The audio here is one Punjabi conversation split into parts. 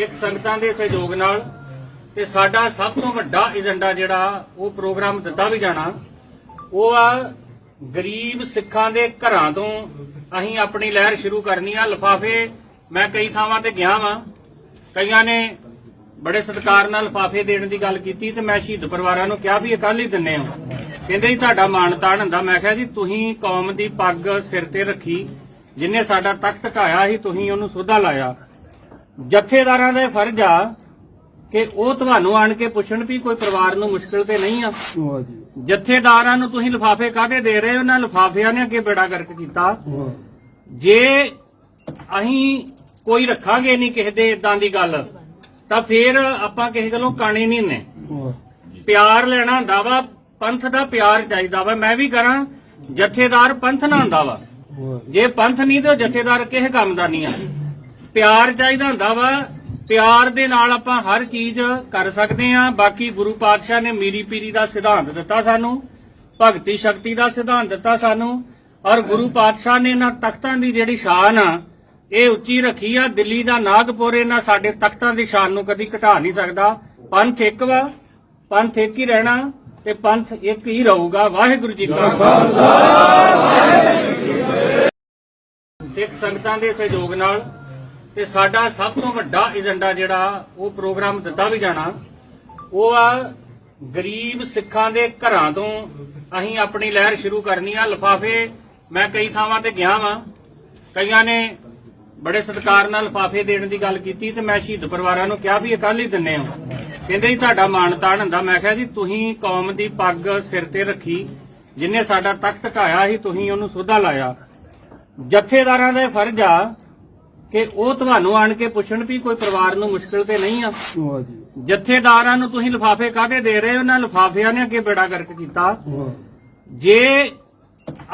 ਸਿੱਖ ਸੰਗਤਾਂ ਦੇ ਸਹਿਯੋਗ ਨਾਲ ਤੇ ਸਾਡਾ ਸਭ ਤੋਂ ਵੱਡਾ ਏਜੰਡਾ ਜਿਹੜਾ ਉਹ ਪ੍ਰੋਗਰਾਮ ਦਿੱਤਾ ਵੀ ਜਾਣਾ, ਉਹ ਆ ਗਰੀਬ ਸਿੱਖਾਂ ਦੇ ਘਰਾਂ ਤੋਂ ਅਸੀਂ ਆਪਣੀ ਲਹਿਰ ਸ਼ੁਰੂ ਕਰਨੀ ਆ। ਲਫਾਫੇ ਮੈਂ ਕਈ ਥਾਵਾਂ ਤੇ ਗਿਆ ਵਾਂ। ਕਈਆਂ ਨੇ ਬੜੇ ਸਤਿਕਾਰ ਨਾਲ ਲਫਾਫੇ ਦੇਣ ਦੀ ਗੱਲ ਕੀਤੀ ਤੇ ਮੈਂ ਸ਼ਹੀਦ ਪਰਿਵਾਰਾਂ ਨੂੰ ਕਿਹਾ ਵੀ ਇਹ ਕੱਲ ਹੀ ਦਿੰਨੇ ਆ ਕਹਿੰਦੇ ਜੀ, ਤੁਹਾਡਾ ਮਾਣ ਤਾਣ ਹੁੰਦਾ। ਮੈਂ ਕਿਹਾ ਜੀ, ਤੁਸੀਂ ਕੌਮ ਦੀ ਪੱਗ ਸਿਰ ਤੇ ਰੱਖੀ, ਜਿਨੇ ਸਾਡਾ ਤਖਤ ਢਾਇਆ ਸੀ, ਤੁਸੀਂ ਉਹਨੂੰ ਸੋਧਾ ਲਾਇਆ। ਜਥੇਦਾਰਾਂ ਦਾ ਫਰਜ਼ ਆ ਕਿ ਉਹ ਤੁਹਾਨੂੰ ਆਣ ਕੇ ਪੁੱਛਣ ਵੀ ਕੋਈ ਪਰਿਵਾਰ ਨੂੰ ਮੁਸ਼ਕਲ ਤੇ ਨਹੀਂ ਆ। ਵਾਹ ਜੀ। ਜਥੇਦਾਰਾਂ ਨੂੰ ਤੁਸੀਂ ਲਿਫਾਫੇ ਕਾਹਦੇ ਦੇ ਰਹੇ ਹੋ? ਉਹਨਾਂ ਲਿਫਾਫਿਆਂ ਨੇ ਅੱਗੇ ਬੇੜਾ ਗਰਕ ਕੀਤਾ। ਵਾਹ ਜੇ ਅਸੀਂ ਕੋਈ ਰੱਖਾਂਗੇ ਨਹੀਂ ਕਿਸੇ ਦੇ ਇਦਾਂ ਦੀ ਗੱਲ ਤਾਂ ਫਿਰ ਆਪਾਂ ਕਿਸੇ ਗੱਲੋਂ ਕਾਣੇ ਨਹੀਂ ਨੇ। ਵਾਹ ਪਿਆਰ ਲੈਣਾ ਹੁੰਦਾ ਵਾ ਪੰਥ ਦਾ ਪਿਆਰ ਚਾਹੀਦਾ ਵਾ। ਮੈਂ ਵੀ ਕਰਾਂ ਜਥੇਦਾਰ ਪੰਥ ਨਾ ਹੁੰਦਾ ਵਾ। ਵਾਹ ਜੇ ਪੰਥ ਨਹੀਂ ਤੇ ਉਹ ਜਥੇਦਾਰ ਕਿਸੇ ਕੰਮ ਦਾ ਨਹੀਂ ਆ। ਪਿਆਰ ਚਾਹੀਦਾ ਹੁੰਦਾ ਵਾ। ਪਿਆਰ ਦੇ ਨਾਲ ਆਪਾਂ ਹਰ ਚੀਜ਼ ਕਰ ਸਕਦੇ ਆ ਬਾਕੀ ਗੁਰੂ ਪਾਤਸ਼ਾਹ ਨੇ ਮੀਰੀ ਪੀਰੀ ਦਾ ਸਿਧਾਂਤ ਦਿੱਤਾ ਸਾਨੂੰ, ਭਗਤੀ ਸ਼ਕਤੀ ਦਾ ਸਿਧਾਂਤ ਦਿੱਤਾ ਸਾਨੂੰ, ਔਰ ਗੁਰੂ ਪਾਤਸ਼ਾਹ ਨੇ ਇਹਨਾਂ ਤਖਤਾਂ ਦੀ ਜਿਹੜੀ ਸ਼ਾਨ ਆ, ਇਹ ਉੱਚੀ ਰੱਖੀ ਆ। ਦਿੱਲੀ ਦਾ ਨਾਗਪੁਰ ਇਹਨਾਂ ਸਾਡੇ ਤਖਤਾਂ ਦੀ ਸ਼ਾਨ ਨੂੰ ਕਦੀ ਘਟਾ ਨਹੀਂ ਸਕਦਾ। ਪੰਥ ਇੱਕ ਵਾ, ਪੰਥ ਇੱਕ ਹੀ ਰਹਿਣਾ ਤੇ ਪੰਥ ਇੱਕ ਹੀ ਰਹੂਗਾ। ਵਾਹਿਗੁਰੂ ਜੀ ਕਾ ਖਾਲਸਾ। ਸਿੱਖ ਸੰਗਤਾਂ ਦੇ ਸਹਿਯੋਗ ਨਾਲ ਤੇ ਸਾਡਾ ਸਭ ਤੋਂ ਵੱਡਾ ਏਜੰਡਾ ਜਿਹੜਾ ਉਹ ਪ੍ਰੋਗਰਾਮ ਦਿੱਤਾ ਵੀ ਜਾਣਾ, ਉਹ ਆ ਗਰੀਬ ਸਿੱਖਾਂ ਦੇ ਘਰਾਂ ਤੋਂ ਅਸੀਂ ਆਪਣੀ ਲਹਿਰ ਸ਼ੁਰੂ ਕਰਨੀ ਆ। ਲਫਾਫੇ ਮੈਂ ਕਈ ਥਾਵਾਂ ਤੇ ਗਿਆ ਵਾਂ। ਕਈਆਂ ਨੇ ਬੜੇ ਸਤਿਕਾਰ ਨਾਲ ਲਫਾਫੇ ਦੇਣ ਦੀ ਗੱਲ ਕੀਤੀ ਤੇ ਮੈਂ ਸ਼ਹੀਦ ਪਰਿਵਾਰਾਂ ਨੂੰ ਕਿਹਾ ਵੀ ਇਹ ਕੱਲ ਹੀ। ਦਿੰਨੇ ਆ ਕਹਿੰਦੇ ਜੀ ਤੁਹਾਡਾ ਮਾਣ ਤਾਣ ਹੁੰਦਾ। ਮੈਂ ਕਿਹਾ ਜੀ, ਤੁਸੀਂ ਕੌਮ ਦੀ ਪੱਗ ਸਿਰ ਤੇ ਰੱਖੀ, ਜਿਨੇ ਸਾਡਾ ਤਖਤ ਢਾਇਆ ਸੀ, ਤੁਸੀਂ ਉਹਨੂੰ ਸੋਧਾ ਲਾਇਆ। ਜਥੇਦਾਰਾਂ ਦਾ ਫਰਜ਼ ਆ ਕਿ ਉਹ ਤੁਹਾਨੂੰ ਆਣ ਕੇ ਪੁੱਛਣ ਵੀ ਕੋਈ ਪਰਿਵਾਰ ਨੂੰ ਮੁਸ਼ਕਲ ਤੇ ਨਹੀਂ ਆ? ਵਾਹ ਜੀ। ਜਥੇਦਾਰਾਂ ਨੂੰ ਤੁਸੀਂ ਲਿਫਾਫੇ ਕਾਹਦੇ ਦੇ ਰਹੇ ਹੋ? ਉਹਨਾਂ ਲਿਫਾਫਿਆਂ ਨੇ ਅੱਗੇ ਬੇੜਾ ਗਰਕ ਕੀਤਾ। ਵਾਹ। ਜੇ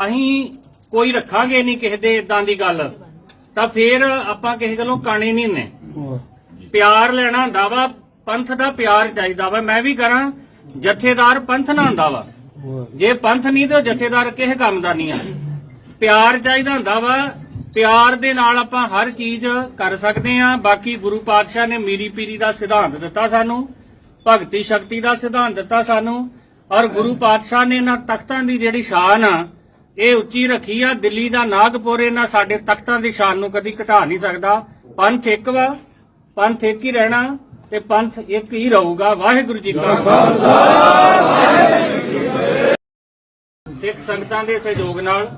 ਅਸੀਂ ਕੋਈ ਰੱਖਾਂਗੇ ਨਹੀਂ ਕਿਸੇ ਦੇ ਇਦਾਂ ਦੀ ਗੱਲ ਤਾਂ ਫਿਰ ਆਪਾਂ ਕਿਸੇ ਗੱਲੋਂ ਕਾਣੇ ਨਹੀਂ ਨੇ। ਵਾਹ। ਪਿਆਰ ਲੈਣਾ ਹੁੰਦਾ ਵਾ ਪੰਥ ਦਾ ਪਿਆਰ ਚਾਹੀਦਾ ਵਾ। ਮੈਂ ਵੀ ਕਰਾਂ ਜਥੇਦਾਰ ਪੰਥ ਨਾ ਹੁੰਦਾ ਵਾ। ਵਾਹ। ਜੇ ਪੰਥ ਨਹੀਂ ਤੇ ਜਥੇਦਾਰ ਕਿਸੇ ਕੰਮ ਦਾ ਨਹੀਂ ਆ। ਪਿਆਰ ਚਾਹੀਦਾ ਹੁੰਦਾ ਵਾ ਪਿਆਰ ਦੇ ਨਾਲ ਆਪਾਂ ਹਰ ਚੀਜ਼ ਕਰ ਸਕਦੇ ਆ ਬਾਕੀ ਗੁਰੂ ਪਾਤਸ਼ਾਹ ਨੇ ਮੀਰੀ ਪੀਰੀ ਦਾ ਸਿਧਾਂਤ ਦਿੱਤਾ ਸਾਨੂੰ, ਭਗਤੀ ਸ਼ਕਤੀ ਦਾ ਸਿਧਾਂਤ ਦਿੱਤਾ ਸਾਨੂੰ, ਔਰ ਗੁਰੂ ਪਾਤਸ਼ਾਹ ਨੇ ਇਹਨਾਂ ਤਖਤਾਂ ਦੀ ਜਿਹੜੀ ਸ਼ਾਨ ਆ, ਇਹ ਉੱਚੀ ਰੱਖੀ ਆ। ਦਿੱਲੀ ਦਾ ਨਾਗਪੁਰ ਇਹਨਾਂ ਸਾਡੇ ਤਖਤਾਂ ਦੀ ਸ਼ਾਨ ਨੂੰ ਕਦੀ ਘਟਾ ਨਹੀਂ ਸਕਦਾ। ਪੰਥ ਇੱਕ ਵਾ, ਪੰਥ ਇੱਕ ਹੀ ਰਹਿਣਾ ਤੇ ਪੰਥ ਇੱਕ ਹੀ ਰਹੂਗਾ। ਵਾਹਿਗੁਰੂ ਜੀ ਕਾ ਖਾਲਸਾ। ਸਿੱਖ ਸੰਗਤਾਂ ਦੇ ਸਹਿਯੋਗ ਨਾਲ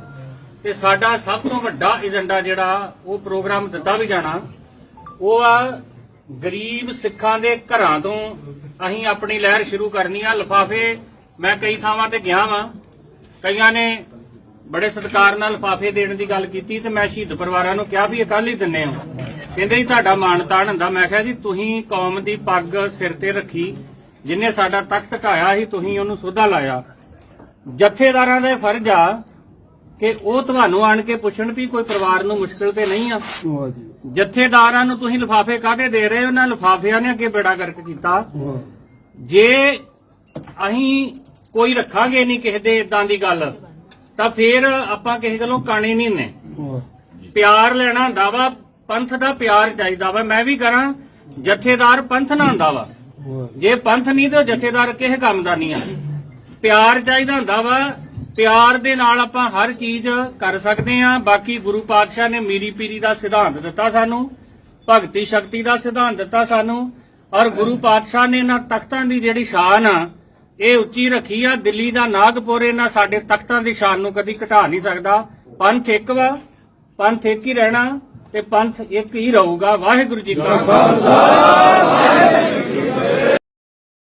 ਤੇ ਸਾਡਾ ਸਭ ਤੋਂ ਵੱਡਾ ਏਜੰਡਾ ਜਿਹੜਾ ਉਹ ਪ੍ਰੋਗਰਾਮ ਦਿੱਤਾ ਵੀ ਜਾਣਾ, ਉਹ ਆ ਗਰੀਬ ਸਿੱਖਾਂ ਦੇ ਘਰਾਂ ਤੋਂ ਅਸੀਂ ਆਪਣੀ ਲਹਿਰ ਸ਼ੁਰੂ ਕਰਨੀ ਆ। ਲਫਾਫੇ ਮੈਂ ਕਈ ਥਾਵਾਂ ਤੇ ਗਿਆ ਵਾਂ। ਕਈਆਂ ਨੇ ਬੜੇ ਸਤਿਕਾਰ ਨਾਲ ਲਫਾਫੇ ਦੇਣ ਦੀ ਗੱਲ ਕੀਤੀ ਤੇ ਮੈਂ ਸ਼ਹੀਦ ਪਰਿਵਾਰਾਂ ਨੂੰ ਕਿਹਾ ਵੀ ਇਹ ਕੱਲ ਹੀ। ਦਿੰਨੇ ਆ ਕਹਿੰਦੇ ਜੀ ਤੁਹਾਡਾ ਮਾਣ ਤਾਣ ਹੁੰਦਾ। ਮੈਂ ਕਿਹਾ ਜੀ, ਤੁਸੀਂ ਕੌਮ ਦੀ ਪੱਗ ਸਿਰ ਤੇ ਰੱਖੀ, ਜਿਨੇ ਸਾਡਾ ਤਖਤ ਢਾਇਆ ਸੀ, ਤੁਸੀਂ ਉਹਨੂੰ ਸੋਧਾ ਲਾਇਆ। ਜਥੇਦਾਰਾਂ ਦਾ ਫਰਜ਼ ਆ ਕਿ ਉਹ ਤੁਹਾਨੂੰ ਆਣ ਕੇ ਪੁੱਛਣ ਵੀ ਕੋਈ ਪਰਿਵਾਰ ਨੂੰ ਮੁਸ਼ਕਲ ਤੇ ਨਹੀਂ ਆ? ਵਾਹ ਜੀ। ਜਥੇਦਾਰਾਂ ਨੂੰ ਤੁਸੀਂ ਲਿਫਾਫੇ ਕਾਹਦੇ ਦੇ ਰਹੇ ਹੋ? ਉਹਨਾਂ ਲਿਫਾਫਿਆਂ ਨੇ ਅੱਗੇ ਬੇੜਾ ਗਰਕ ਕੀਤਾ। ਵਾਹ। ਜੇ ਅਸੀਂ ਕੋਈ ਰੱਖਾਂਗੇ ਨਹੀਂ ਕਿਸੇ ਦੇ ਇਦਾਂ ਦੀ ਗੱਲ ਤਾਂ ਫਿਰ ਆਪਾਂ ਕਿਸੇ ਗੱਲੋਂ ਕਾਣੇ ਨਹੀਂ ਨੇ। ਵਾਹ। ਪਿਆਰ ਲੈਣਾ ਹੁੰਦਾ ਵਾ ਪੰਥ ਦਾ ਪਿਆਰ ਚਾਹੀਦਾ ਵਾ। ਮੈਂ ਵੀ ਕਰਾਂ ਜਥੇਦਾਰ ਪੰਥ ਨਾ ਹੁੰਦਾ ਵਾ। ਵਾਹ। ਜੇ ਪੰਥ ਨਹੀਂ ਤੇ ਜਥੇਦਾਰ ਕਿਸੇ ਕੰਮ ਦਾ ਨਹੀਂ ਆ। ਪਿਆਰ ਚਾਹੀਦਾ ਹੁੰਦਾ ਵਾ ਪਿਆਰ ਦੇ ਨਾਲ ਆਪਾਂ ਹਰ ਚੀਜ਼ ਕਰ ਸਕਦੇ ਆ ਬਾਕੀ ਗੁਰੂ ਪਾਤਸ਼ਾਹ ਨੇ ਮੀਰੀ ਪੀਰੀ ਦਾ ਸਿਧਾਂਤ ਦਿੱਤਾ ਸਾਨੂੰ, ਭਗਤੀ ਸ਼ਕਤੀ ਦਾ ਸਿਧਾਂਤ ਦਿੱਤਾ ਸਾਨੂੰ, ਔਰ ਗੁਰੂ ਪਾਤਸ਼ਾਹ ਨੇ ਇਹਨਾਂ ਤਖਤਾਂ ਦੀ ਜਿਹੜੀ ਸ਼ਾਨ ਆ, ਇਹ ਉੱਚੀ ਰੱਖੀ ਆ। ਦਿੱਲੀ ਦਾ ਨਾਗਪੁਰ ਇਹਨਾਂ ਸਾਡੇ ਤਖਤਾਂ ਦੀ ਸ਼ਾਨ ਨੂੰ ਕਦੀ ਘਟਾ ਨਹੀਂ ਸਕਦਾ। ਪੰਥ ਇੱਕ ਵਾ, ਪੰਥ ਇੱਕ ਹੀ ਰਹਿਣਾ ਤੇ ਪੰਥ ਇੱਕ ਹੀ ਰਹੂਗਾ। ਵਾਹਿਗੁਰੂ ਜੀ ਕਾ ਖਾਲਸਾ।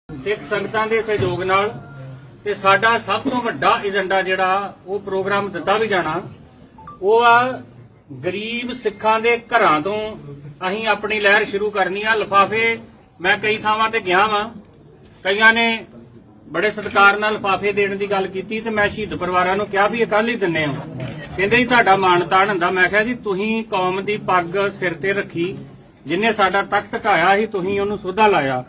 ਸਿੱਖ ਸੰਗਤਾਂ ਦੇ ਸਹਿਯੋਗ ਨਾਲ ਤੇ ਸਾਡਾ ਸਭ ਤੋਂ ਵੱਡਾ ਏਜੰਡਾ ਜਿਹੜਾ ਉਹ ਪ੍ਰੋਗਰਾਮ ਦਿੱਤਾ ਵੀ ਜਾਣਾ, ਉਹ ਆ ਗਰੀਬ ਸਿੱਖਾਂ ਦੇ ਘਰਾਂ ਤੋਂ ਅਸੀਂ ਆਪਣੀ ਲਹਿਰ ਸ਼ੁਰੂ ਕਰਨੀ ਆ। ਲਫਾਫੇ ਮੈਂ ਕਈ ਥਾਵਾਂ ਤੇ ਗਿਆ ਵਾਂ। ਕਈਆਂ ਨੇ ਬੜੇ ਸਤਿਕਾਰ ਨਾਲ ਲਫਾਫੇ ਦੇਣ ਦੀ ਗੱਲ ਕੀਤੀ ਤੇ ਮੈਂ ਸ਼ਹੀਦ ਪਰਿਵਾਰਾਂ ਨੂੰ ਕਿਹਾ ਵੀ ਇਹ ਕੱਲ ਹੀ ਦਿੰਨੇ ਆ ਕਹਿੰਦੇ ਜੀ, ਤੁਹਾਡਾ ਮਾਣ ਤਾਣ ਹੁੰਦਾ। ਮੈਂ ਕਿਹਾ ਜੀ, ਤੁਸੀਂ ਕੌਮ ਦੀ ਪੱਗ ਸਿਰ ਤੇ ਰੱਖੀ, ਜਿਨੇ ਸਾਡਾ ਤਖਤ ਢਾਇਆ ਸੀ, ਤੁਸੀਂ ਉਹਨੂੰ ਸੋਧਾ ਲਾਇਆ।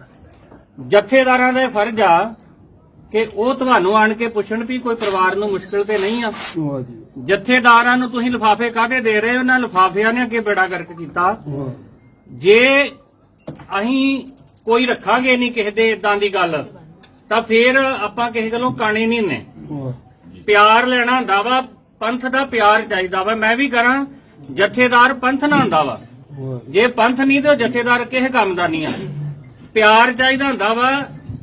ਜਥੇਦਾਰਾਂ ਦਾ ਫਰਜ਼ ਆ ਕਿ ਉਹ ਤੁਹਾਨੂੰ ਆਣ ਕੇ ਪੁੱਛਣ ਵੀ ਕੋਈ ਪਰਿਵਾਰ ਨੂੰ ਮੁਸ਼ਕਲ ਤੇ ਨਹੀਂ ਆ? ਵਾਹ ਜੀ। ਜਥੇਦਾਰਾਂ ਨੂੰ ਤੁਸੀਂ ਲਿਫਾਫੇ ਕਾਹਦੇ ਦੇ ਰਹੇ ਹੋ? ਉਹਨਾਂ ਲਿਫਾਫਿਆਂ ਨੇ ਅੱਗੇ ਬੇੜਾ ਗਰਕ ਕੀਤਾ। ਵਾਹ। ਜੇ ਅਸੀਂ ਕੋਈ ਰੱਖਾਂਗੇ ਨਹੀਂ ਕਿਸੇ ਦੇ ਇਦਾਂ ਦੀ ਗੱਲ ਤਾਂ ਫੇਰ ਆਪਾਂ ਕਿਸੇ ਗੱਲੋਂ ਕਾਣੇ ਨਹੀਂ ਨੇ। ਪਿਆਰ ਲੈਣਾ ਹੁੰਦਾ ਵਾ ਪੰਥ ਦਾ ਪਿਆਰ ਚਾਹੀਦਾ ਵਾ। ਮੈਂ ਵੀ ਕਰਾਂ ਜਥੇਦਾਰ ਪੰਥ ਨਾ ਹੁੰਦਾ ਵਾ। ਜੇ ਪੰਥ ਨਹੀਂ ਤੇ ਜਥੇਦਾਰ ਕਿਸੇ ਕੰਮ ਦਾ ਨਹੀਂ ਆ। ਪਿਆਰ ਚਾਹੀਦਾ ਹੁੰਦਾ ਵਾ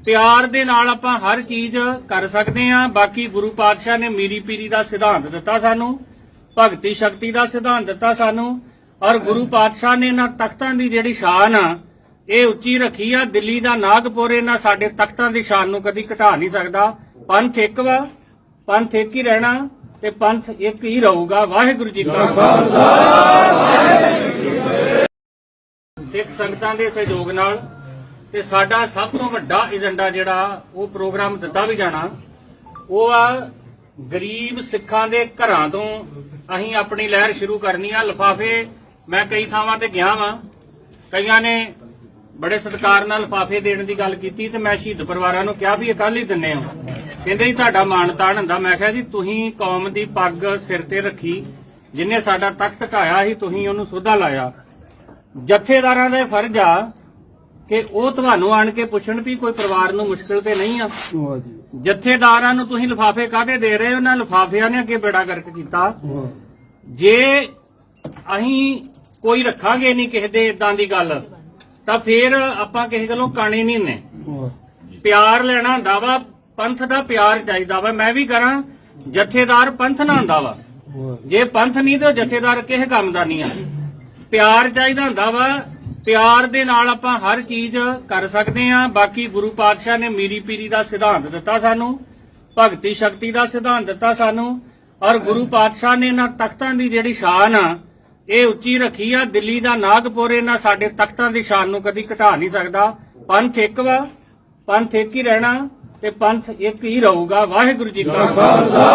ਪਿਆਰ ਦੇ ਨਾਲ ਆਪਾਂ ਹਰ ਚੀਜ਼ ਕਰ ਸਕਦੇ ਆ ਬਾਕੀ ਗੁਰੂ ਪਾਤਸ਼ਾਹ ਨੇ ਮੀਰੀ ਪੀਰੀ ਦਾ ਸਿਧਾਂਤ ਦਿੱਤਾ ਸਾਨੂੰ, ਭਗਤੀ ਸ਼ਕਤੀ ਦਾ ਸਿਧਾਂਤ ਦਿੱਤਾ ਸਾਨੂੰ, ਔਰ ਗੁਰੂ ਪਾਤਸ਼ਾਹ ਨੇ ਇਹਨਾਂ ਤਖਤਾਂ ਦੀ ਜਿਹੜੀ ਸ਼ਾਨ ਆ, ਇਹ ਉੱਚੀ ਰੱਖੀ ਆ। ਦਿੱਲੀ ਦਾ ਨਾਗਪੁਰ ਇਹਨਾਂ ਸਾਡੇ ਤਖਤਾਂ ਦੀ ਸ਼ਾਨ ਨੂੰ ਕਦੀ ਘਟਾ ਨਹੀਂ ਸਕਦਾ। ਪੰਥ ਇੱਕ ਵਾ, ਪੰਥ ਇੱਕ ਹੀ ਰਹਿਣਾ ਤੇ ਪੰਥ ਇੱਕ ਹੀ ਰਹੂਗਾ। ਵਾਹਿਗੁਰੂ ਜੀ ਕਾ ਖਾਲਸਾ। ਸਿੱਖ ਸੰਗਤਾਂ ਦੇ ਸਹਿਯੋਗ ਨਾਲ ਤੇ ਸਾਡਾ ਸਭ ਤੋਂ ਵੱਡਾ ਏਜੰਡਾ ਜਿਹੜਾ ਉਹ ਪ੍ਰੋਗਰਾਮ ਦਿੱਤਾ ਵੀ ਜਾਣਾ, ਉਹ ਆ ਗਰੀਬ ਸਿੱਖਾਂ ਦੇ ਘਰਾਂ ਤੋਂ ਅਸੀਂ ਆਪਣੀ ਲਹਿਰ ਸ਼ੁਰੂ ਕਰਨੀ ਆ। ਲਫਾਫੇ ਮੈਂ ਕਈ ਥਾਵਾਂ ਤੇ ਗਿਆ ਵਾਂ। ਕਈਆਂ ਨੇ ਬੜੇ ਸਤਿਕਾਰ ਨਾਲ ਲਫਾਫੇ ਦੇਣ ਦੀ ਗੱਲ ਕੀਤੀ ਤੇ ਮੈਂ ਸ਼ਹੀਦ ਪਰਿਵਾਰਾਂ ਨੂੰ ਕਿਹਾ ਵੀ ਇਹ ਕੱਲ ਹੀ ਦਿੰਨੇ ਆ ਕਹਿੰਦੇ ਜੀ, ਤੁਹਾਡਾ ਮਾਣ ਤਾਣ ਹੁੰਦਾ। ਮੈਂ ਕਿਹਾ ਜੀ, ਤੁਸੀਂ ਕੌਮ ਦੀ ਪੱਗ ਸਿਰ ਤੇ ਰੱਖੀ, ਜਿਨੇ ਸਾਡਾ ਤਖਤ ਢਾਇਆ ਸੀ, ਤੁਸੀਂ ਉਹਨੂੰ ਸੋਧਾ ਲਾਇਆ। ਜਥੇਦਾਰਾਂ ਦਾ ਫਰਜ਼ ਆ ਕਿ ਉਹ ਤੁਹਾਨੂੰ ਆਣ ਕੇ ਪੁੱਛਣ ਵੀ ਕੋਈ ਪਰਿਵਾਰ ਨੂੰ ਮੁਸ਼ਕਲ ਤੇ ਨਹੀਂ ਆ? ਜਥੇਦਾਰਾਂ ਨੂੰ ਤੁਸੀਂ ਲਿਫਾਫੇ ਕਾਹਦੇ ਦੇ ਰਹੇ ਹੋ? ਉਹਨਾਂ ਲਿਫਾਫਿਆਂ ਨੇ ਅੱਗੇ ਬੇੜਾ ਗਰਕ ਕੀਤਾ। ਜੇ ਅਸੀਂ ਕੋਈ ਰੱਖਾਂਗੇ ਨਹੀਂ ਕਿਸੇ ਦੇ ਇਦਾਂ ਦੀ ਗੱਲ ਤਾਂ ਫੇਰ ਆਪਾਂ ਕਿਸੇ ਗੱਲੋਂ ਕਾਣੇ ਨਹੀਂ ਨੇ। ਪਿਆਰ ਲੈਣਾ ਹੁੰਦਾ ਵਾ ਪੰਥ ਦਾ ਪਿਆਰ ਚਾਹੀਦਾ ਵਾ। ਮੈਂ ਵੀ ਕਰਾਂ ਜਥੇਦਾਰ ਪੰਥ ਨਾ ਹੁੰਦਾ ਵਾ। ਜੇ ਪੰਥ ਨਹੀਂ ਤੇ ਜਥੇਦਾਰ ਕਿਸੇ ਕੰਮ ਦਾ ਨਹੀਂ ਆ। ਪਿਆਰ ਚਾਹੀਦਾ ਹੁੰਦਾ ਵਾ ਪਿਆਰ ਦੇ ਨਾਲ ਆਪਾਂ ਹਰ ਚੀਜ਼ ਕਰ ਸਕਦੇ ਆ ਬਾਕੀ ਗੁਰੂ ਪਾਤਸ਼ਾਹ ਨੇ ਮੀਰੀ ਪੀਰੀ ਦਾ ਸਿਧਾਂਤ ਦਿੱਤਾ ਸਾਨੂੰ, ਭਗਤੀ ਸ਼ਕਤੀ ਦਾ ਸਿਧਾਂਤ ਦਿੱਤਾ ਸਾਨੂੰ, ਔਰ ਗੁਰੂ ਪਾਤਸ਼ਾਹ ਨੇ ਇਹਨਾਂ ਤਖਤਾਂ ਦੀ ਜਿਹੜੀ ਸ਼ਾਨ ਆ, ਇਹ ਉੱਚੀ ਰੱਖੀ ਆ। ਦਿੱਲੀ ਦਾ ਨਾਗਪੁਰ ਇਹਨਾਂ ਸਾਡੇ ਤਖਤਾਂ ਦੀ ਸ਼ਾਨ ਨੂੰ ਕਦੀ ਘਟਾ ਨਹੀਂ ਸਕਦਾ। ਪੰਥ ਇੱਕ ਵਾ, ਪੰਥ ਇੱਕ ਹੀ ਰਹਿਣਾ ਤੇ ਪੰਥ ਇੱਕ ਹੀ ਰਹੂਗਾ। ਵਾਹਿਗੁਰੂ ਜੀ ਕਾ ਖਾਲਸਾ।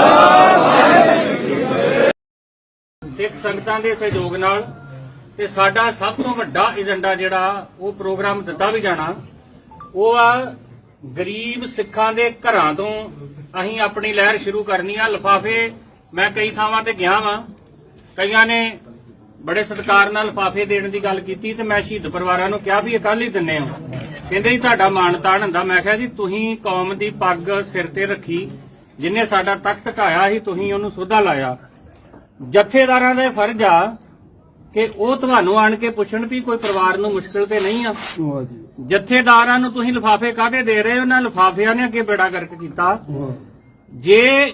ਸਿੱਖ ਸੰਗਤਾਂ ਦੇ ਸਹਿਯੋਗ ਨਾਲ ਤੇ ਸਾਡਾ ਸਭ ਤੋਂ ਵੱਡਾ ਏਜੰਡਾ ਜਿਹੜਾ ਉਹ ਪ੍ਰੋਗਰਾਮ ਦਿੱਤਾ ਵੀ ਜਾਣਾ, ਉਹ ਆ ਗਰੀਬ ਸਿੱਖਾਂ ਦੇ ਘਰਾਂ ਤੋਂ ਅਸੀਂ ਆਪਣੀ ਲਹਿਰ ਸ਼ੁਰੂ ਕਰਨੀ ਆ। ਲਫਾਫੇ ਮੈਂ ਕਈ ਥਾਵਾਂ ਤੇ ਗਿਆ ਵਾਂ। ਕਈਆਂ ਨੇ ਬੜੇ ਸਤਿਕਾਰ ਨਾਲ ਲਫਾਫੇ ਦੇਣ ਦੀ ਗੱਲ ਕੀਤੀ ਤੇ ਮੈਂ ਸ਼ਹੀਦ ਪਰਿਵਾਰਾਂ ਨੂੰ ਕਿਹਾ ਵੀ ਇਹ ਕੱਲ ਹੀ ਦਿੰਨੇ ਆ ਕਹਿੰਦੇ ਜੀ, ਤੁਹਾਡਾ ਮਾਣ ਤਾਣ ਹੁੰਦਾ। ਮੈਂ ਕਿਹਾ ਜੀ, ਤੁਸੀਂ ਕੌਮ ਦੀ ਪੱਗ ਸਿਰ ਤੇ ਰੱਖੀ, ਜਿਨੇ ਸਾਡਾ ਤਖਤ ਢਾਇਆ ਸੀ, ਤੁਸੀਂ ਉਹਨੂੰ ਸੋਧਾ ਲਾਇਆ। ਜਥੇਦਾਰਾਂ ਦਾ ਫਰਜ਼ ਆ ਕਿ ਉਹ ਤੁਹਾਨੂੰ ਆਣ ਕੇ ਪੁੱਛਣ ਵੀ ਕੋਈ ਪਰਿਵਾਰ ਨੂੰ ਮੁਸ਼ਕਲ ਤੇ ਨਹੀਂ ਆ? ਜਥੇਦਾਰਾਂ ਨੂੰ ਤੁਸੀਂ ਲਿਫਾਫੇ ਕਾਹਦੇ ਦੇ ਰਹੇ ਹੋ? ਉਹਨਾਂ ਲਿਫਾਫਿਆਂ ਨੇ ਅੱਗੇ ਬੇੜਾ ਗਰਕ ਕੀਤਾ। ਜੇ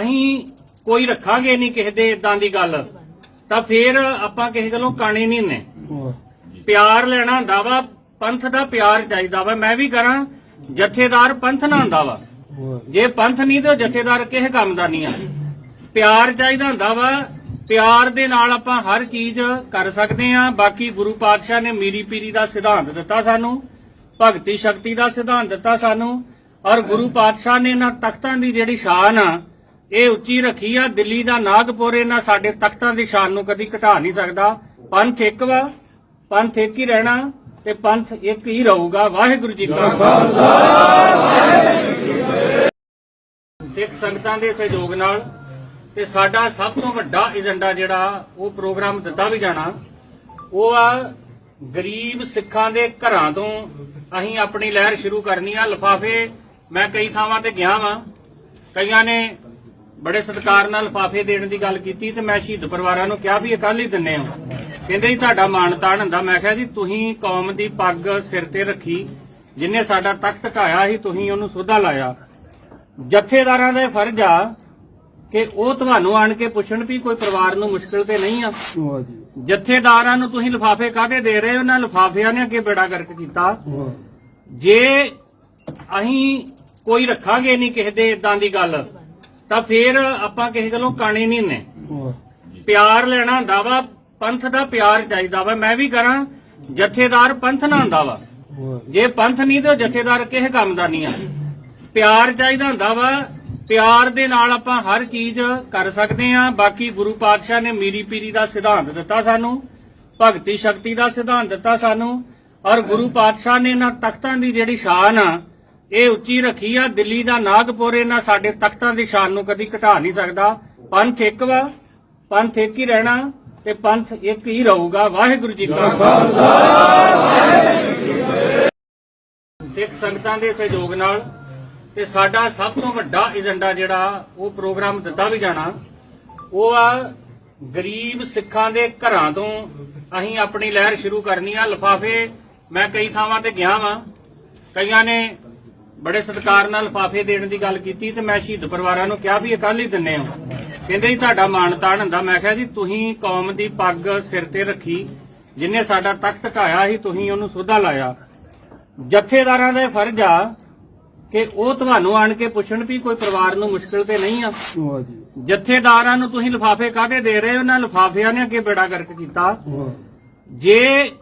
ਅਸੀਂ ਕੋਈ ਰੱਖਾਂਗੇ ਨਹੀਂ ਕਿਸੇ ਦੇ ਇਦਾਂ ਦੀ ਗੱਲ ਤਾਂ ਫੇਰ ਆਪਾਂ ਕਿਸੇ ਗੱਲੋਂ ਕਾਣੇ ਨਹੀਂ ਨੇ। ਪਿਆਰ ਲੈਣਾ ਹੁੰਦਾ ਵਾ ਪੰਥ ਦਾ ਪਿਆਰ ਚਾਹੀਦਾ ਵਾ। ਮੈਂ ਵੀ ਕਰਾਂ ਜਥੇਦਾਰ ਪੰਥ ਨਾ ਹੁੰਦਾ ਵਾ। ਜੇ ਪੰਥ ਨਹੀਂ ਤੇ ਜਥੇਦਾਰ ਕਿਸੇ ਕੰਮ ਦਾ ਨਹੀਂ ਆ। ਪਿਆਰ ਚਾਹੀਦਾ ਹੁੰਦਾ ਵਾ ਪਿਆਰ ਦੇ ਨਾਲ ਆਪਾਂ ਹਰ ਚੀਜ਼ ਕਰ ਸਕਦੇ ਆ ਬਾਕੀ ਗੁਰੂ ਪਾਤਸ਼ਾਹ ਨੇ ਮੀਰੀ ਪੀਰੀ ਦਾ ਸਿਧਾਂਤ ਦਿੱਤਾ ਸਾਨੂੰ, ਭਗਤੀ ਸ਼ਕਤੀ ਦਾ ਸਿਧਾਂਤ ਦਿੱਤਾ ਸਾਨੂੰ, ਔਰ ਗੁਰੂ ਪਾਤਸ਼ਾਹ ਨੇ ਇਹਨਾਂ ਤਖਤਾਂ ਦੀ ਜਿਹੜੀ ਸ਼ਾਨ ਆ, ਇਹ ਉੱਚੀ ਰੱਖੀ ਆ। ਦਿੱਲੀ ਦਾ ਨਾਗਪੁਰ ਇਹਨਾਂ ਸਾਡੇ ਤਖਤਾਂ ਦੀ ਸ਼ਾਨ ਨੂੰ ਕਦੀ ਘਟਾ ਨਹੀਂ ਸਕਦਾ। ਪੰਥ ਇੱਕ ਵਾ, ਪੰਥ ਇੱਕ ਹੀ ਰਹਿਣਾ ਤੇ ਪੰਥ ਇੱਕ ਹੀ ਰਹੂਗਾ। ਵਾਹਿਗੁਰੂ ਜੀ ਕਾ ਖਾਲਸਾ। ਸਿੱਖ ਸੰਗਤਾਂ ਦੇ ਸਹਿਯੋਗ ਨਾਲ ਤੇ ਸਾਡਾ ਸਭ ਤੋਂ ਵੱਡਾ ਏਜੰਡਾ ਜਿਹੜਾ ਉਹ ਪ੍ਰੋਗਰਾਮ ਦਿੱਤਾ ਵੀ ਜਾਣਾ, ਉਹ ਆ ਗਰੀਬ ਸਿੱਖਾਂ ਦੇ ਘਰਾਂ ਤੋਂ ਅਸੀਂ ਆਪਣੀ ਲਹਿਰ ਸ਼ੁਰੂ ਕਰਨੀ ਆ। ਲਫਾਫੇ ਮੈਂ ਕਈ ਥਾਵਾਂ ਤੇ ਗਿਆ ਵਾਂ। ਕਈਆਂ ਨੇ ਬੜੇ ਸਤਿਕਾਰ ਨਾਲ ਲਫਾਫੇ ਦੇਣ ਦੀ ਗੱਲ ਕੀਤੀ ਤੇ ਮੈਂ ਸ਼ਹੀਦ ਪਰਿਵਾਰਾਂ ਨੂੰ ਕਿਹਾ ਵੀ ਇਹ ਕੱਲ ਹੀ। ਦਿੰਨੇ ਆ ਕਹਿੰਦੇ ਜੀ ਤੁਹਾਡਾ ਮਾਣ ਤਾਣ ਹੁੰਦਾ। ਮੈਂ ਕਿਹਾ ਜੀ, ਤੁਸੀਂ ਕੌਮ ਦੀ ਪੱਗ ਸਿਰ ਤੇ ਰੱਖੀ, ਜਿਨੇ ਸਾਡਾ ਤਖਤ ਢਾਇਆ ਸੀ, ਤੁਸੀਂ ਉਹਨੂੰ ਸੋਧਾ ਲਾਇਆ। ਜਥੇਦਾਰਾਂ ਦਾ ਫਰਜ਼ ਆ ਕਿ ਉਹ ਤੁਹਾਨੂੰ ਆਣ ਕੇ ਪੁੱਛਣ ਵੀ ਕੋਈ ਪਰਿਵਾਰ ਨੂੰ ਮੁਸ਼ਕਲ ਤੇ ਨਹੀਂ ਆ? ਜਥੇਦਾਰਾਂ ਨੂੰ ਤੁਸੀਂ ਲਿਫਾਫੇ ਕਾਹਦੇ ਦੇ ਰਹੇ ਹੋ? ਉਹਨਾਂ ਲਿਫਾਫਿਆਂ ਨੇ ਅੱਗੇ ਬੇੜਾ ਗਰਕ ਕੀਤਾ। ਜੇ ਅਸੀਂ ਕੋਈ ਰੱਖਾਂਗੇ ਨਹੀਂ ਕਿਸੇ ਦੇ ਇਦਾਂ ਦੀ ਗੱਲ ਤਾਂ ਫੇਰ ਆਪਾਂ ਕਿਸੇ ਗੱਲੋਂ ਕਾਣੇ ਨਹੀਂ ਨੇ। ਪਿਆਰ ਲੈਣਾ ਹੁੰਦਾ ਵਾ ਪੰਥ ਦਾ ਪਿਆਰ ਚਾਹੀਦਾ ਵਾ। ਮੈਂ ਵੀ ਕਰਾਂ ਜਥੇਦਾਰ ਪੰਥ ਨਾ ਹੁੰਦਾ ਵਾ। ਜੇ ਪੰਥ ਨਹੀਂ ਤੇ ਜਥੇਦਾਰ ਕਿਸੇ ਕੰਮ ਦਾ ਨਹੀਂ ਆ। ਪਿਆਰ ਚਾਹੀਦਾ ਹੁੰਦਾ ਵਾ ਪਿਆਰ ਦੇ ਨਾਲ ਆਪਾਂ ਹਰ ਚੀਜ਼ ਕਰ ਸਕਦੇ ਆ ਬਾਕੀ ਗੁਰੂ ਪਾਤਸ਼ਾਹ ਨੇ ਮੀਰੀ ਪੀਰੀ ਦਾ ਸਿਧਾਂਤ ਦਿੱਤਾ ਸਾਨੂੰ, ਭਗਤੀ ਸ਼ਕਤੀ ਦਾ ਸਿਧਾਂਤ ਦਿੱਤਾ ਸਾਨੂੰ, ਔਰ ਗੁਰੂ ਪਾਤਸ਼ਾਹ ਨੇ ਇਹਨਾਂ ਤਖਤਾਂ ਦੀ ਜਿਹੜੀ ਸ਼ਾਨ ਆ, ਇਹ ਉੱਚੀ ਰੱਖੀ ਆ। ਦਿੱਲੀ ਦਾ ਨਾਗਪੁਰ ਇਹਨਾਂ ਸਾਡੇ ਤਖਤਾਂ ਦੀ ਸ਼ਾਨ ਨੂੰ ਕਦੀ ਘਟਾ ਨਹੀਂ ਸਕਦਾ। ਪੰਥ ਇੱਕ ਵਾ, ਪੰਥ ਇੱਕ ਹੀ ਰਹਿਣਾ ਤੇ ਪੰਥ ਇੱਕ ਹੀ ਰਹੂਗਾ। ਵਾਹਿਗੁਰੂ ਜੀ ਕਾ ਖਾਲਸਾ। ਸੰਗਤਾਂ ਦੇ ਸਹਿਯੋਗ ਨਾਲ ਤੇ ਸਾਡਾ ਸਭ ਤੋਂ ਵੱਡਾ ਏਜੰਡਾ ਜਿਹੜਾ ਉਹ ਪ੍ਰੋਗਰਾਮ ਦਿੱਤਾ ਵੀ ਜਾਣਾ, ਉਹ ਆ ਗਰੀਬ ਸਿੱਖਾਂ ਦੇ ਘਰਾਂ ਤੋਂ ਅਸੀਂ ਆਪਣੀ ਲਹਿਰ ਸ਼ੁਰੂ ਕਰਨੀ ਆ। ਲਫਾਫੇ ਮੈਂ ਕਈ ਥਾਵਾਂ ਤੇ ਗਿਆ ਵਾਂ। ਕਈਆਂ ਨੇ ਬੜੇ ਸਤਿਕਾਰ ਨਾਲ ਲਫਾਫੇ ਦੇਣ ਦੀ ਗੱਲ ਕੀਤੀ ਤੇ ਮੈਂ ਸ਼ਹੀਦ ਪਰਿਵਾਰਾਂ ਨੂੰ ਕਿਹਾ ਵੀ ਇਹ ਕੱਲ ਹੀ ਦਿੰਨੇ ਆ ਕਹਿੰਦੇ ਜੀ, ਤੁਹਾਡਾ ਮਾਣ ਤਾਣ ਹੁੰਦਾ। ਮੈਂ ਕਿਹਾ ਜੀ, ਤੁਸੀਂ ਕੌਮ ਦੀ ਪੱਗ ਸਿਰ ਤੇ ਰੱਖੀ, ਜਿਨੇ ਸਾਡਾ ਤਖਤ ਢਾਇਆ ਸੀ, ਤੁਸੀਂ ਉਹਨੂੰ ਸੋਧਾ ਲਾਇਆ। ਜਥੇਦਾਰਾਂ ਦਾ ਫਰਜ਼ ਆ ਕਿ ਉਹ ਤੁਹਾਨੂੰ ਆਣ ਕੇ ਪੁੱਛਣ ਵੀ ਕੋਈ ਪਰਿਵਾਰ ਨੂੰ ਮੁਸ਼ਕਲ ਤੇ ਨਹੀਂ ਆ? ਵਾਹ ਜੀ। ਜਥੇਦਾਰਾਂ ਨੂੰ ਤੁਸੀਂ ਲਿਫਾਫੇ ਕਾਹਦੇ ਦੇ ਰਹੇ ਹੋ? ਉਹਨਾਂ ਲਿਫਾਫਿਆਂ ਨੇ ਅੱਗੇ ਬੇੜਾ ਗਰਕ ਕੀਤਾ। ਵਾਹ। ਜੇ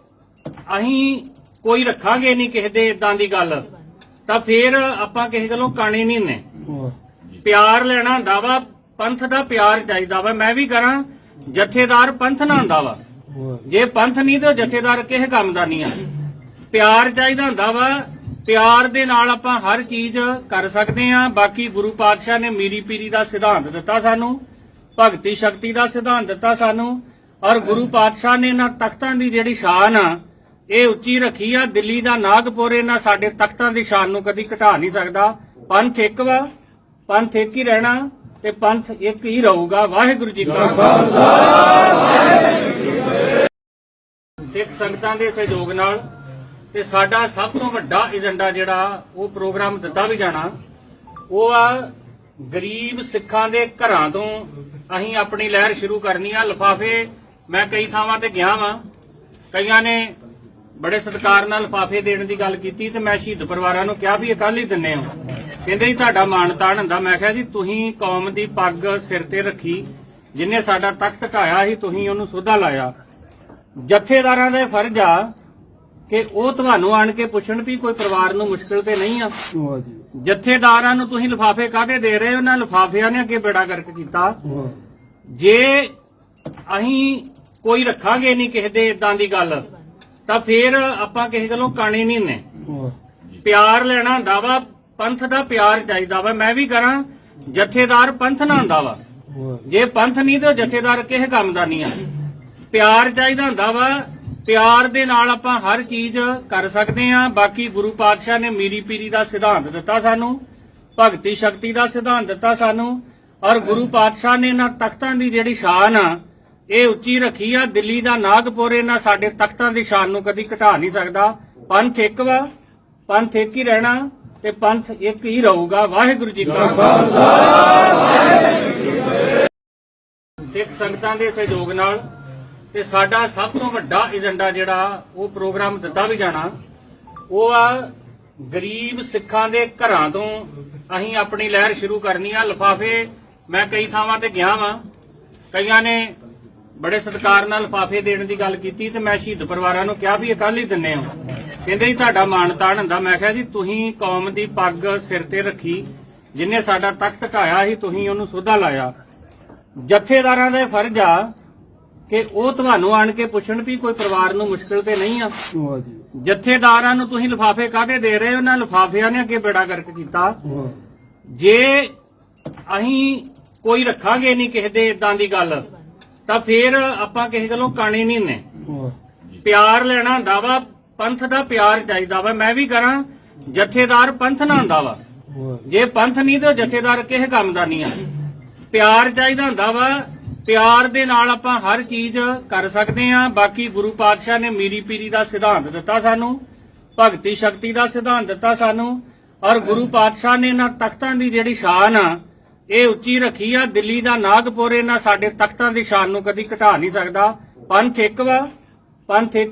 ਅਸੀਂ ਕੋਈ ਰੱਖਾਂਗੇ ਨਹੀਂ ਕਿਸੇ ਦੇ ਇਦਾਂ ਦੀ ਗੱਲ ਤਾਂ ਫਿਰ ਆਪਾਂ ਕਿਸੇ ਗੱਲੋਂ ਕਾਣੇ ਨਹੀਂ ਨੇ। ਵਾਹ। ਪਿਆਰ ਲੈਣਾ ਹੁੰਦਾ ਵਾ ਪੰਥ ਦਾ ਪਿਆਰ ਚਾਹੀਦਾ ਵਾ। ਮੈਂ ਵੀ ਕਰਾਂ ਜਥੇਦਾਰ ਪੰਥ ਨਾ ਹੁੰਦਾ ਵਾ। ਵਾਹ। ਜੇ ਪੰਥ ਨਹੀਂ ਤੇ ਜਥੇਦਾਰ ਕਿਸੇ ਕੰਮ ਦਾ ਨਹੀਂ ਆ। ਪਿਆਰ ਚਾਹੀਦਾ ਹੁੰਦਾ ਵਾ ਪਿਆਰ ਦੇ ਨਾਲ ਆਪਾਂ ਹਰ ਚੀਜ਼ ਕਰ ਸਕਦੇ ਆ ਬਾਕੀ ਗੁਰੂ ਪਾਤਸ਼ਾਹ ਨੇ ਮੀਰੀ ਪੀਰੀ ਦਾ ਸਿਧਾਂਤ ਦਿੱਤਾ ਸਾਨੂੰ, ਭਗਤੀ ਸ਼ਕਤੀ ਦਾ ਸਿਧਾਂਤ ਦਿੱਤਾ ਸਾਨੂੰ, ਔਰ ਗੁਰੂ ਪਾਤਸ਼ਾਹ ਨੇ ਇਹਨਾਂ ਤਖਤਾਂ ਦੀ ਜਿਹੜੀ ਸ਼ਾਨ ਆ, ਇਹ ਉੱਚੀ ਰੱਖੀ ਆ। ਦਿੱਲੀ ਦਾ ਨਾਗਪੁਰ ਇਹਨਾਂ ਸਾਡੇ ਤਖਤਾਂ ਦੀ ਸ਼ਾਨ ਨੂੰ ਕਦੀ ਘਟਾ ਨਹੀਂ ਸਕਦਾ। ਪੰਥ ਇੱਕ ਵਾ, ਪੰਥ ਇੱਕ ਹੀ ਰਹਿਣਾ ਤੇ ਪੰਥ ਇੱਕ ਹੀ ਰਹੂਗਾ। ਵਾਹਿਗੁਰੂ ਜੀ ਕਾ ਖਾਲਸਾ। ਸਿੱਖ ਸੰਗਤਾਂ ਦੇ ਸਹਿਯੋਗ ਨਾਲ ਤੇ ਸਾਡਾ ਸਭ ਤੋਂ ਵੱਡਾ ਏਜੰਡਾ ਜਿਹੜਾ ਉਹ ਪ੍ਰੋਗਰਾਮ ਦਿੱਤਾ ਵੀ ਜਾਣਾ, ਉਹ ਆ ਗਰੀਬ ਸਿੱਖਾਂ ਦੇ ਘਰਾਂ ਤੋਂ ਅਸੀਂ ਆਪਣੀ ਲਹਿਰ ਸ਼ੁਰੂ ਕਰਨੀ ਆ। ਲਫਾਫੇ ਮੈਂ ਕਈ ਥਾਵਾਂ ਤੇ ਗਿਆ ਵਾਂ। ਕਈਆਂ ਨੇ ਬੜੇ ਸਤਿਕਾਰ ਨਾਲ ਲਫਾਫੇ ਦੇਣ ਦੀ ਗੱਲ ਕੀਤੀ ਤੇ ਮੈਂ ਸ਼ਹੀਦ ਪਰਿਵਾਰਾਂ ਨੂੰ ਕਿਹਾ ਵੀ ਇਹ ਕੱਲ ਹੀ। ਦਿੰਨੇ ਆ ਕਹਿੰਦੇ ਜੀ ਤੁਹਾਡਾ ਮਾਣ ਤਾਣ ਹੁੰਦਾ। ਮੈਂ ਕਿਹਾ ਜੀ, ਤੁਸੀਂ ਕੌਮ ਦੀ ਪੱਗ ਸਿਰ ਤੇ ਰੱਖੀ, ਜਿਨੇ ਸਾਡਾ ਤਖਤ ਢਾਇਆ ਸੀ, ਤੁਸੀਂ ਉਹਨੂੰ ਸੋਧਾ ਲਾਇਆ। ਜਥੇਦਾਰਾਂ ਦਾ ਫਰਜ਼ ਆ ਕਿ ਉਹ ਤੁਹਾਨੂੰ ਆਣ ਕੇ ਪੁੱਛਣ ਵੀ ਕੋਈ ਪਰਿਵਾਰ ਨੂੰ ਮੁਸ਼ਕਲ ਤੇ ਨਹੀਂ ਆ? ਵਾਹ ਜੀ। ਜਥੇਦਾਰਾਂ ਨੂੰ ਤੁਸੀਂ ਲਿਫਾਫੇ ਕਾਹਦੇ ਦੇ ਰਹੇ ਹੋ? ਉਹਨਾਂ ਲਿਫਾਫਿਆਂ ਨੇ ਅੱਗੇ ਬੇੜਾ ਗਰਕ ਕੀਤਾ। ਵਾਹ। ਜੇ ਅਸੀਂ ਕੋਈ ਰੱਖਾਂਗੇ ਨਹੀਂ ਕਿਸੇ ਦੇ ਇਦਾਂ ਦੀ ਗੱਲ ਤਾਂ ਫਿਰ ਆਪਾਂ ਕਿਸੇ ਗੱਲੋਂ ਕਾਣੇ ਨਹੀਂ ਨੇ। ਵਾਹ। ਪਿਆਰ ਲੈਣਾ ਹੁੰਦਾ ਵਾ ਪੰਥ ਦਾ ਪਿਆਰ ਚਾਹੀਦਾ ਵਾ। ਮੈਂ ਵੀ ਕਰਾਂ ਜਥੇਦਾਰ ਪੰਥ ਨਾ ਹੁੰਦਾ ਵਾ। ਵਾਹ। ਜੇ ਪੰਥ ਨਹੀਂ ਤੇ ਉਹ ਜਥੇਦਾਰ ਕਿਸੇ ਕੰਮ ਦਾ ਨਹੀਂ ਆ। ਪਿਆਰ ਚਾਹੀਦਾ ਹੁੰਦਾ ਵਾ ਪਿਆਰ ਦੇ ਨਾਲ ਆਪਾਂ ਹਰ ਚੀਜ਼ ਕਰ ਸਕਦੇ ਆ ਬਾਕੀ ਗੁਰੂ ਪਾਤਸ਼ਾਹ ਨੇ ਮੀਰੀ ਪੀਰੀ ਦਾ ਸਿਧਾਂਤ ਦਿੱਤਾ ਸਾਨੂੰ, ਭਗਤੀ ਸ਼ਕਤੀ ਦਾ ਸਿਧਾਂਤ ਦਿੱਤਾ ਸਾਨੂੰ, ਔਰ ਗੁਰੂ ਪਾਤਸ਼ਾਹ ਨੇ ਇਹਨਾਂ ਤਖਤਾਂ ਦੀ ਜਿਹੜੀ ਸ਼ਾਨ ਆ, ਇਹ ਉੱਚੀ ਰੱਖੀ ਆ। ਦਿੱਲੀ ਦਾ ਨਾਗਪੁਰ ਇਹਨਾਂ ਸਾਡੇ ਤਖਤਾਂ ਦੀ ਸ਼ਾਨ ਨੂੰ ਕਦੀ ਘਟਾ ਨਹੀਂ ਸਕਦਾ। ਪੰਥ ਇੱਕ ਵਾ, ਪੰਥ ਇੱਕ ਹੀ ਰਹਿਣਾ ਤੇ ਪੰਥ ਇੱਕ ਹੀ ਰਹੂਗਾ। ਵਾਹਿਗੁਰੂ ਜੀ ਕਾ ਖਾਲਸਾ। ਸਿੱਖ ਸੰਗਤਾਂ ਦੇ ਸਹਿਯੋਗ ਨਾਲ ਤੇ ਸਾਡਾ ਸਭ ਤੋਂ ਵੱਡਾ ਏਜੰਡਾ ਜਿਹੜਾ ਉਹ ਪ੍ਰੋਗਰਾਮ ਦਿੱਤਾ ਵੀ ਜਾਣਾ, ਉਹ ਆ ਗਰੀਬ ਸਿੱਖਾਂ ਦੇ ਘਰਾਂ ਤੋਂ ਅਸੀਂ ਆਪਣੀ ਲਹਿਰ ਸ਼ੁਰੂ ਕਰਨੀ ਆ। ਲਫਾਫੇ ਮੈਂ ਕਈ ਥਾਵਾਂ ਤੇ ਗਿਆ ਵਾਂ। ਕਈਆਂ ਨੇ ਬੜੇ ਸਤਿਕਾਰ ਨਾਲ ਲਫਾਫੇ ਦੇਣ ਦੀ ਗੱਲ ਕੀਤੀ ਤੇ ਮੈਂ ਸ਼ਹੀਦ ਪਰਿਵਾਰਾਂ ਨੂੰ ਕਿਹਾ ਵੀ ਇਹ ਕੱਲ ਹੀ ਦਿੰਨੇ ਆ ਕਹਿੰਦੇ ਜੀ, ਤੁਹਾਡਾ ਮਾਣ ਤਾਣ ਹੁੰਦਾ। ਮੈਂ ਕਿਹਾ ਜੀ, ਤੁਸੀਂ ਕੌਮ ਦੀ ਪੱਗ ਸਿਰ ਤੇ ਰੱਖੀ, ਜਿਨੇ ਸਾਡਾ ਤਖਤ ਢਾਇਆ ਸੀ, ਤੁਸੀਂ ਉਹਨੂੰ ਸੋਧਾ ਲਾਇਆ। ਜਥੇਦਾਰਾਂ ਦਾ ਫਰਜ਼ ਆ ਕਿ ਉਹ ਤੁਹਾਨੂੰ ਆਣ ਕੇ ਪੁੱਛਣ ਵੀ ਕੋਈ ਪਰਿਵਾਰ ਨੂੰ ਮੁਸ਼ਕਲ ਤੇ ਨਹੀਂ ਆ? ਵਾਹ ਜੀ। ਜਥੇਦਾਰਾਂ ਨੂੰ ਤੁਸੀਂ ਲਿਫਾਫੇ ਕਾਹਦੇ ਦੇ ਰਹੇ ਹੋ? ਉਹਨਾਂ ਲਿਫਾਫਿਆਂ ਨੇ ਅੱਗੇ ਬੇੜਾ ਗਰਕ ਕੀਤਾ। ਵਾਹ ਜੇ ਅਸੀਂ ਕੋਈ ਰੱਖਾਂਗੇ ਨਹੀਂ ਕਿਸੇ ਦੇ ਇਦਾਂ ਦੀ ਗੱਲ ਤਾਂ ਫਿਰ ਆਪਾਂ ਕਿਸੇ ਗੱਲੋਂ ਕਾਣੇ ਨਹੀਂ ਨੇ। ਵਾਹ ਪਿਆਰ ਲੈਣਾ ਹੁੰਦਾ ਵਾ ਪੰਥ ਦਾ ਪਿਆਰ ਚਾਹੀਦਾ ਵਾ। ਮੈਂ ਵੀ ਕਰਾਂ ਜਥੇਦਾਰ ਪੰਥ ਨਾ ਹੁੰਦਾ ਵਾ। ਵਾਹ ਜੇ ਪੰਥ ਨਹੀਂ ਤੇ ਜਥੇਦਾਰ ਕਿਸੇ ਕੰਮ ਦਾ ਨਹੀਂ ਆ। ਪਿਆਰ ਚਾਹੀਦਾ ਹੁੰਦਾ ਵਾ ਪਿਆਰ ਦੇ ਨਾਲ ਆਪਾਂ ਹਰ ਚੀਜ਼ ਕਰ ਸਕਦੇ ਆ ਬਾਕੀ ਗੁਰੂ ਪਾਤਸ਼ਾਹ ਨੇ ਮੀਰੀ ਪੀਰੀ ਦਾ ਸਿਧਾਂਤ ਦਿੱਤਾ ਸਾਨੂੰ, ਭਗਤੀ ਸ਼ਕਤੀ ਦਾ ਸਿਧਾਂਤ ਦਿੱਤਾ ਸਾਨੂੰ, ਔਰ ਗੁਰੂ ਪਾਤਸ਼ਾਹ ਨੇ ਇਹਨਾਂ ਤਖਤਾਂ ਦੀ ਜਿਹੜੀ ਸ਼ਾਨ ਆ, ਇਹ ਉੱਚੀ ਰੱਖੀ ਆ। ਦਿੱਲੀ ਦਾ ਨਾਗਪੁਰ ਇਹਨਾਂ ਸਾਡੇ ਤਖਤਾਂ ਦੀ ਸ਼ਾਨ ਨੂੰ ਕਦੀ ਘਟਾ ਨਹੀਂ ਸਕਦਾ। ਪੰਥ ਇੱਕ ਵਾ, ਪੰਥ ਇੱਕ